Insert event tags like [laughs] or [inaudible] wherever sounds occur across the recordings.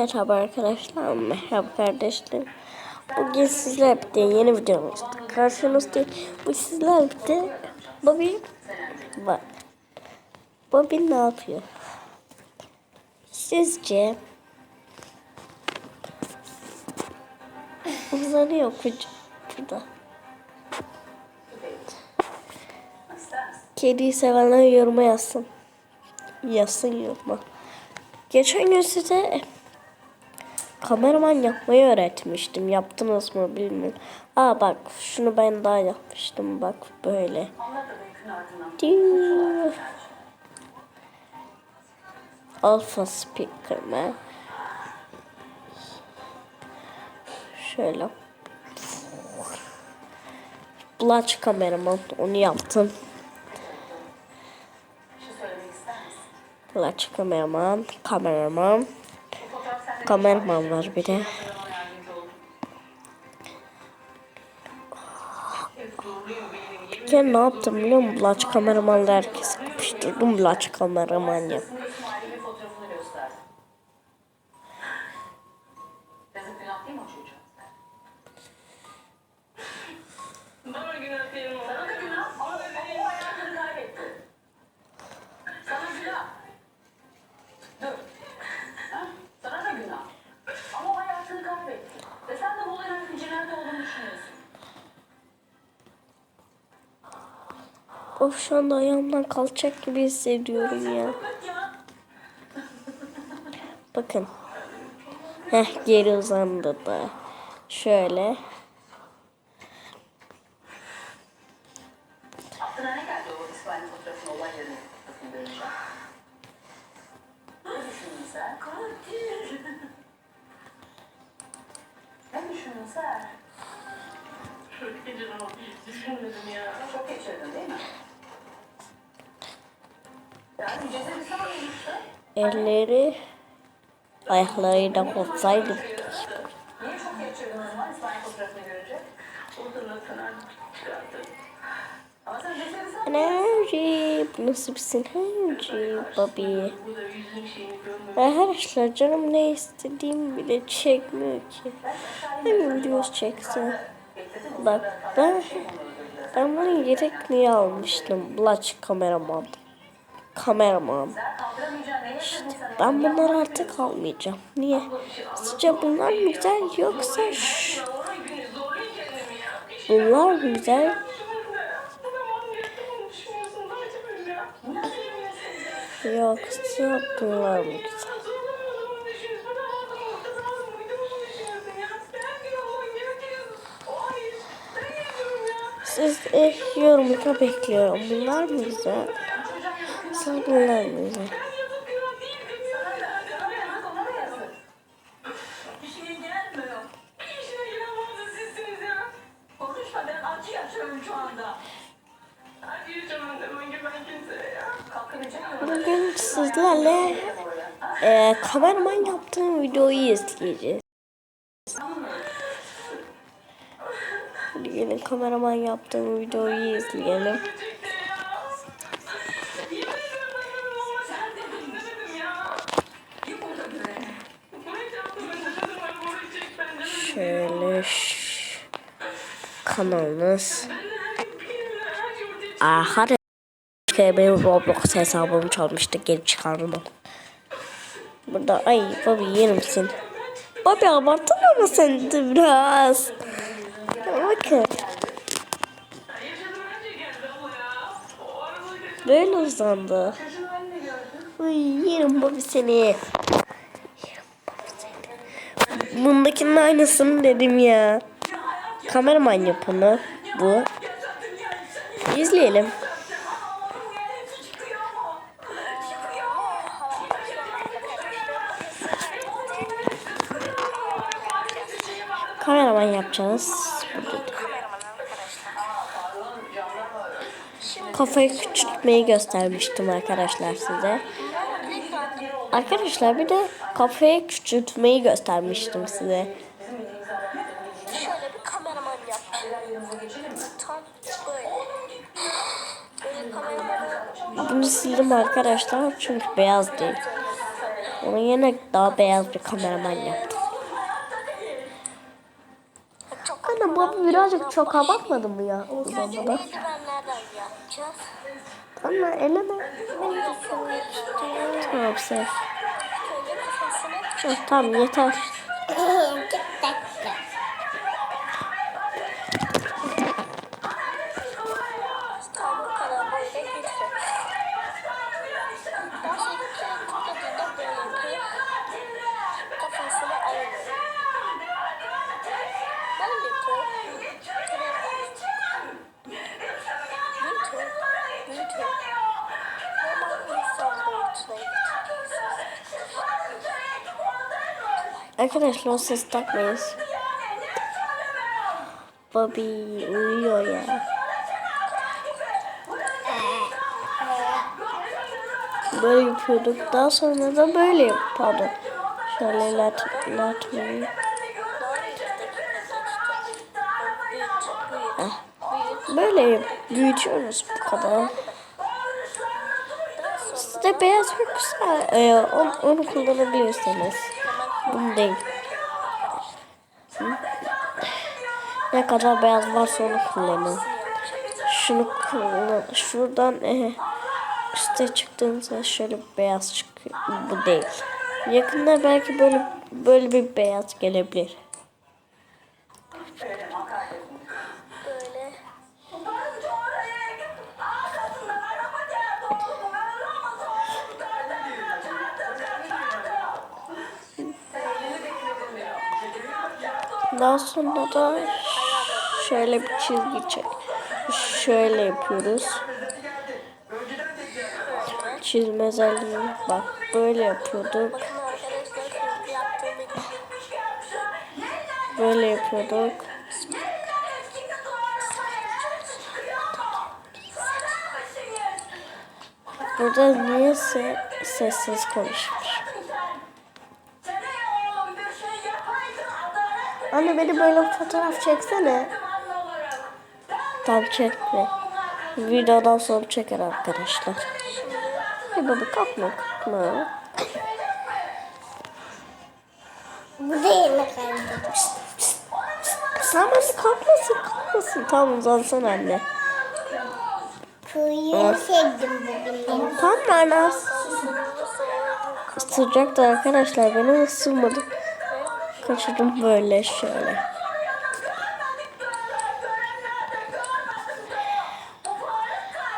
Merhaba arkadaşlar, merhaba kardeşlerim. Bugün sizlerle birlikte yeni videomuzda karşınızdayım. Bu sizlerle birlikte Bobby var. Bobby ne yapıyor? Sizce uzanıyor kucak burada. Kediyi sevenler yoruma yazsın. Yazsın yoruma. Geçen gün size kameraman yapmayı öğretmiştim. Yaptınız mı bilmiyorum. Aa bak şunu ben daha yapmıştım. Bak böyle. Diu. Alpha speaker mı? Şöyle. Blatch kameraman onu yaptım. Blatch kameraman, kameraman. Kameraman var bir de. Ben ne yaptım biliyor musun? Blatch kameramanla herkesi kapıştırdım. Blatch kameraman yap. Halinin fotoğrafını gösterdim. Yazık günah değil mi o çocuğa? Bana günah değil mi? Sana da günah ama o hayatını kaybetti. Sana günah. Dur. Ha? Sana da günah. Ama o hayatını kaybetti. Ve sen de bu olayın nerede olduğunu düşünüyorsun. Of şu anda ayağımdan kalacak gibi hissediyorum ya. Bakın. Heh geri uzandı da. Şöyle. Düşünmedim ya. Çok geçirdin değil mi? Sen cesedi sana Enerji. Nasıl yüzün şeyini görmedim. Arkadaşlar canım ne istediğimi bile çekmiyor ki. Hemen videos çeksin. Bak ben ben bunu yedek niye almıştım? Blatch kameraman. Kameraman. sen? Ben bunları artık almayacağım. Niye? Sizce bunlar güzel yoksa ş- Ona günü zorlayın kendimi ya. Bir şey bunlar güzel? Yoksa bunlar mı güzel? Siz eh, yorumlara bekliyorum. Bunlar mı güzel? Yoksa bunlar? Bugün sizlerle e, kameraman yaptığım videoyu izleyeceğiz. Hadi gelin kameraman yaptığım videoyu izleyelim. Şöyle kanalınız. Aha şey benim Roblox hesabımı çalmıştı geri çıkardım. Burada ay Bobby yer misin? Bobby abartma mı sen de biraz? Bakın böyle uzandı. Uy yerim Bobby seni. Yerim Bobby Bundakinin aynısını dedim ya. Kameraman yapını bu. İzleyelim. Kameraman yapacağız. Kafayı küçültmeyi göstermiştim arkadaşlar size. Arkadaşlar bir de kafayı küçültmeyi göstermiştim size. Şöyle bir kameraman yaptım. Tam böyle. Böyle Bunu sildim arkadaşlar çünkü beyaz değil. Onun yerine daha beyaz bir kameraman yaptım. Çok Anne bu birazcık çok abartmadı mı ya o zaman? yapacağız. Anne eleme. Tamam sen. Heh, Tamam yeter. [laughs] tam bu kadar böyle getirin. Daha sonra tıkladığında böyle yapıp kafasını ayırın. Böyle yapıp büyütün, büyütün. Normal insan boyutuna getirin. Arkadaşlar o ses takmayın. Bobby uyuyor ya. Böyle yapıyorduk. Daha sonra da böyle yap. Pardon. Şöyle lat, latmayı. Böyle yap- büyütüyoruz bu kadar. Sizde beyaz yoksa e, onu, onu kullanabilirsiniz. Bunu değil. Ne kadar beyaz varsa onu kullanın. Şunu kullan. Şuradan e, üste çıktığınızda şöyle beyaz çıkıyor. Bu değil. Yakında belki böyle böyle bir beyaz gelebilir. Daha sonra da şöyle bir çizgi çek. Şöyle yapıyoruz. Çizme özelliği bak böyle yapıyorduk. Böyle yapıyorduk. Burada niye se sessiz konuşmuş? Anne beni böyle fotoğraf çeksene. Tam çekme. Videodan sonra çeker arkadaşlar. Hey baba kalkma kalkma. Bu değil mi kardeşim? Tamam hadi kalkmasın kalkmasın. Tamam uzansın anne. Kuyuyu sevdim bugün. Tamam anne. Sıcaktı arkadaşlar beni ısırmadı. Kaçırdım böyle şöyle.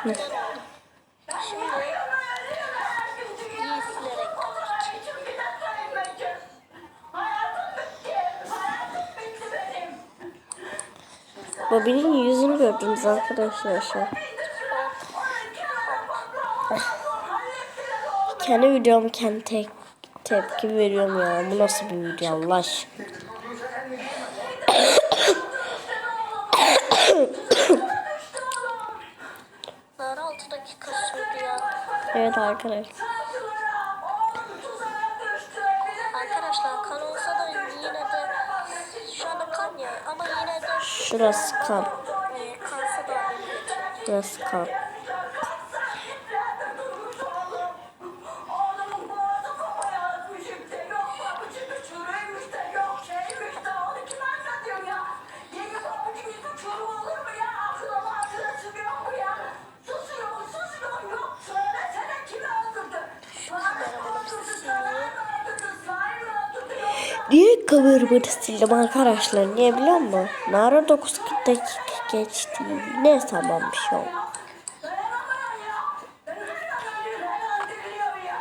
Giysilerek Bobby'nin yüzünü gördünüz arkadaşlar şu an. Kendi videom kendi tek tepki veriyorum ya. Bu nasıl bir video Allah aşkına. Nar 6 dakika sürdü ya. Evet arkadaşlar. Arkadaşlar kan olsa da yine de şu anda kan ya ama yine de Şurası kan. e, kansa da Şurası kan. Niye kameramı sildim arkadaşlar? Niye biliyor musun? Nara 9.40 dakika geçti. Ne zaman bir şey oldu. Dayanamıyorum ya. Ben nereden öldürülüyor ya?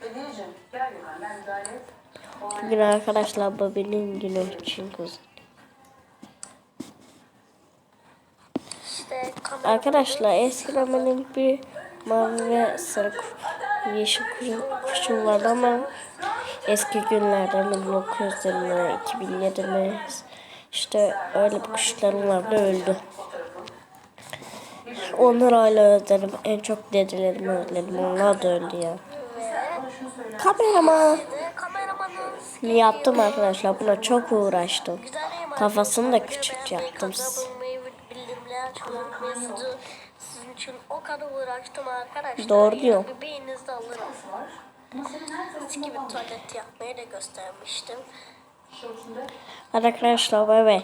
Bedir'cim gel yukarı ben müdahale et. Bugün arkadaşlar Bobby'nin günü için kız. işte kamera Arkadaşlar eskiden benim bir mavi ve sarı yeşil kuşum, vardı ama eski günlerde 1900'de mi 2007 mi işte öyle bir kuşlarım vardı öldü. Onları hala özledim. En çok dedelerimi özledim. Onlar da öldü ya. Kameraman. Yaptım arkadaşlar. Buna çok uğraştım. Kafasını da küçük yaptım. Sizin için o kadar uğraştım arkadaşlar. Doğru diyor. Bir beğeninizi de alırım. Eski gibi tuvalet yapmayı da göstermiştim. Hadi arkadaşlar bay bay.